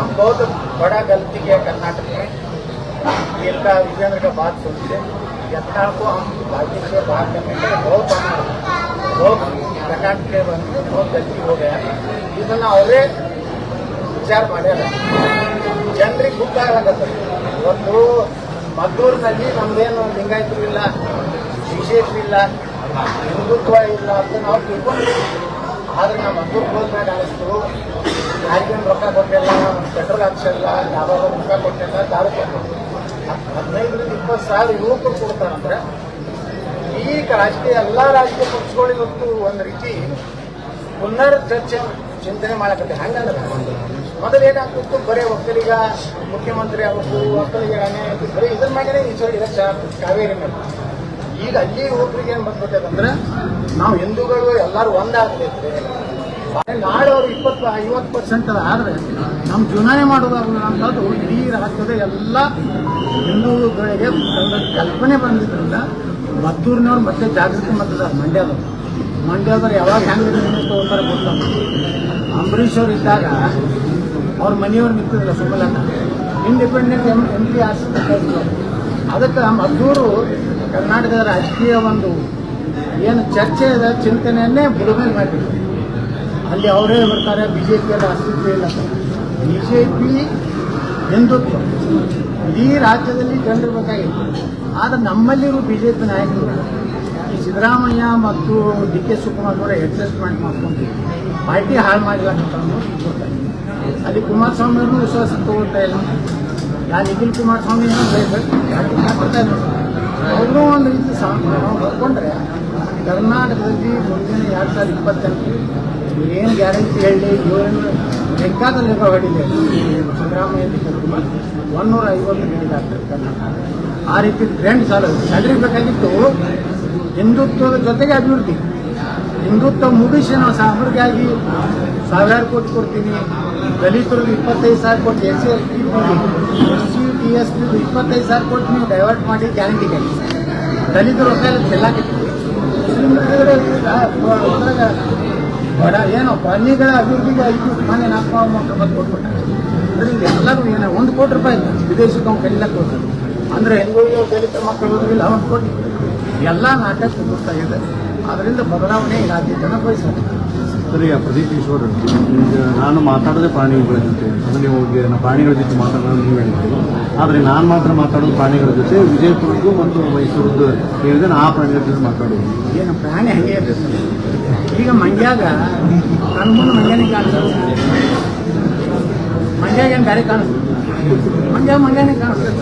हम बहुत बड़ा गलती किया कर्नाटक में इनका विजेंद्र का बात सुनते यत्ना को हम पार्टी से बाहर करने के लिए बहुत हम बहुत कर्नाटक के ಬಂದು बहुत गलती हो गया ಇದನ್ನ ಅವರೇ ವಿಚಾರ ಮಾಡ್ಯಾರ ಜನರಿಗೆ ಗೊತ್ತಾಗತ್ತೆ ಇವತ್ತು ಮದ್ದೂರಿನಲ್ಲಿ ನಮ್ದೇನು ಲಿಂಗಾಯತರು ಇಲ್ಲ ಬಿಜೆಪಿ ಇಲ್ಲ ಹಿಂದುತ್ವ ಇಲ್ಲ ಅಂತ ನಾವು ತಿಳ್ಕೊಂಡಿದ್ದೀವಿ ಆದ್ರೆ ನಮ್ಮ ಮದ್ದೂರಿಗೆ ಹೋದ್ಮೇಲೆ ಅನಿಸ್ತು ಯಾರಿಗೇನು ರೊಕ್ಕ ಕೊಟ್ಟಿಲ್ಲ, ಪೆಟ್ರೋಲ್ ಹಾಕ್ಸಿಲ್ಲ, ಯಾವಾಗ ರೊಕ್ಕ ಕೊಟ್ಟಿಲ್ಲ, ದಾರು ಕೊಟ್ಟಿಲ್ಲ. ಹದಿನೈದರಿಂದ ಇಪ್ಪತ್ತು ಸಾವಿರ ಯುವಕರು ಕೊಡ್ತಾರಂದ್ರೆ ಈ ರಾಜಕೀಯ ಎಲ್ಲ ರಾಜಕೀಯ ಪಕ್ಷಗಳು ಇವತ್ತು ಒಂದು ರೀತಿ ಪುನರ್ ಚರ್ಚೆ ಚಿಂತನೆ ಮಾಡಕತ್ತೆ. ಹಂಗಂದ್ರೆ ಮೊದಲು ಏನಾಗ್ತಿತ್ತು? ಬರೀ ಒಕ್ಕಲಿಗ, ಮುಖ್ಯಮಂತ್ರಿ ಆಗಬೇಕು ಒಕ್ಕಲಿಗ ಆಯ್ತು ಬರೀ ಇದ್ರ ಮ್ಯಾಗನೇ ಇರ ಕಾವೇರಿ ಮೇಲೆ. ಈಗ ಅಲ್ಲಿ ಯುವಕರಿಗೆ ಏನು ಬಂದ್ಬಿಟ್ಟೆ ಅಂದ್ರೆ ನಾವು ಹಿಂದೂಗಳು ಎಲ್ಲರೂ ಒಂದಾಗ್ತೈತೆ ನಾಳೆ ಅವ್ರು ಇಪ್ಪತ್ತು ಐವತ್ತು ಪರ್ಸೆಂಟ್ ಆದರೆ ನಮ್ಮ ಚುನಾವಣೆ ಮಾಡೋದಾಗಲ್ಲ ಅಂತದ್ದು ಇಡೀ ರಾಜ್ಯದ ಎಲ್ಲ ಹಿಂದೂಗಳಿಗೆ ಕಲ್ಪನೆ ಬಂದಿದ್ದರಿಂದ ಮದ್ದೂರಿನವ್ರು ಮತ್ತೆ ಜಾಗೃತಿ ಮಾಡ್ತಿದ್ದಾರೆ ಮಂಡ್ಯದವ್ರು. ಮಂಡ್ಯದವ್ರು ಯಾವಾಗ ಹೆಂಗೆ ತಗೋತಾರೆ ಗೊತ್ತಲ್ಲ. ಅಂಬರೀಷ್ ಅವ್ರು ಇದ್ದಾಗ ಅವ್ರ ಮನೆಯವ್ರು ನಿಂತಿದ್ರಲ್ಲ Sumalatha. Independent M M P ಆರಿಸಿದ್ರು ಅದಕ್ಕೆ ಮದ್ದೂರು ಕರ್ನಾಟಕದ ರಾಜಕೀಯ ಒಂದು ಏನು ಚರ್ಚೆ ಇದೆ, ಚಿಂತನೆಯನ್ನೇ ಬಿಡುಗಡೆ ಮಾಡಿದ್ರು ಅಲ್ಲಿ ಅವರೇ ಬರ್ತಾರೆ ಬಿ ಜೆ ಪಿಯಲ್ಲಿ ಅಸ್ತಿತ್ವ ಇಲ್ಲ. ಬಿ ಜೆ ಪಿ ಹಿಂದುತ್ವ. ಇಡೀ ರಾಜ್ಯದಲ್ಲಿ ಜನರು ಬೇಕಾಗಿತ್ತು ಆದರೆ ನಮ್ಮಲ್ಲಿರುವ ಬಿ ಜೆ ಪಿ ನಾಯಕರು ಸಿದ್ದರಾಮಯ್ಯ ಮತ್ತು ಡಿ ಕೆ ಶಿವಕುಮಾರ್ ಅವರ ಅಡ್ಜಸ್ಟ್ಮೆಂಟ್ ಮಾಡ್ಕೊಂಡು ಪಾರ್ಟಿ ಹಾಳು ಮಾಡಿಲ್ಲ ಅಂತ ಅಲ್ಲಿ ಕುಮಾರಸ್ವಾಮಿ ವಿಶ್ವಾಸ ತಗೊಳ್ತಾ ಇಲ್ಲ. ನಾನು ನಿಖಿಲ್ ಕುಮಾರಸ್ವಾಮಿ ಅವ್ರನ್ನೂ ಒಂದು ರೀತಿ ಸಾ- ನಾವು ಕರ್ನಾಟಕದಲ್ಲಿ ಮುಂದಿನ ಎರಡು ಸಾವಿರದ ಇಪ್ಪತ್ತೆಂಟು ಏನು ಗ್ಯಾರಂಟಿ ಹೇಳಿ ಇವರನ್ನು ಲೆಕ್ಕದಲ್ಲಿ ಹೊಡಿದೆ ಸಿದ್ದರಾಮಯ್ಯ ಒನ್ನೂರ ಐವತ್ತು ನೀಡಿದ್ದಾರೆ ಕರ್ನಾಟಕ. ಆ ರೀತಿ ಟ್ರೆಂಡ್ ಸಾಲ ಬೇಕಾಗಿತ್ತು ಹಿಂದುತ್ವದ ಜೊತೆಗೆ ಅಭಿವೃದ್ಧಿ. ಹಿಂದುತ್ವ ಮುಗಿಸಿ ನಾವು ಸಾಂಪ್ರದಾಯಿಕ ಸಾವಿರಾರು ಕೋಟಿ ಕೊಡ್ತೀನಿ. ದಲಿತರಿಗೆ ಇಪ್ಪತ್ತೈದು ಸಾವಿರ ಕೋಟಿ S C S T T S T ಇಪ್ಪತ್ತೈದು ಸಾವಿರ ಕೊಟ್ಟು ನೀವು ಡೈವರ್ಟ್ ಮಾಡಿ ಗ್ಯಾರಂಟಿ ಗಾಡಿ ದಲಿತರು ರೊಕ್ಕ ಚೆಲ್ಲಾಕಿತ್ತು ಬಡ ಏನು ಪ್ರಾಣಿಗಳ ಅಭಿವೃದ್ಧಿಗೆ ಐದು ಮನೆ ನಾಲ್ಕು ಬಂದು ಕೊಟ್ಬಿಟ್ಟಾರೆ ಅದರಿಂದ ಎಲ್ಲರೂ ಏನೋ, ಒಂದು ಕೋಟಿ ರೂಪಾಯಿ ವಿದೇಶಕ್ಕೆ ಅವ್ನು ಕಲಿಲಕ್ಕೆ ಹೋಗ್ತಾರೆ ಅಂದರೆ ಹೆಂಗೋ ದಲಿತ ಮಕ್ಕಳು ಇಲ್ಲ, ಒಂದು ಕೋಟಿ. ಎಲ್ಲ ನಾಟಕ ಇದೆ ಅದರಿಂದ ಬದಲಾವಣೆ ರಾಜ್ಯ ಜನ ಬಯಸ್ತಾರೆ ಸರ್ ಪ್ರದೀಪ್ ಈಶ್ವರ್ ನಾನು ಮಾತಾಡೋದೇ ಪ್ರಾಣಿಗಳ ಜೊತೆ. ಅಂದರೆ ನೀವು ಪ್ರಾಣಿಗಳ ಜೊತೆ ಮಾತಾಡೋದು ನೀವು ಹೇಳಿದ್ರಿ. ಆದರೆ ನಾನು ಮಾತ್ರ ಮಾತಾಡೋದು ಪ್ರಾಣಿಗಳ ಜೊತೆ, ವಿಜಯಪುರದ್ದು ಮತ್ತು ಮೈಸೂರದ್ದು ಹೇಳಿದ್ರೆ ನಾ ಆ ಪ್ರಾಣಿಗಳ ಜೊತೆ ಮಾತಾಡೋದು. ಏನು, ಪ್ರಾಣಿ ಹಂಗೆ ಈಗ ಮಂಡ್ಯಾಗ ನನ್ನ ಕಾಣಿಸ್ತದೆ ಮಂಡ್ಯಾಗ ಏನು ಬೇರೆ ಕಾಣಿಸ್ತದೆ ಮಂಡ್ಯ ಮಂಡ್ಯನೇ ಕಾಣಿಸ್ತದೆ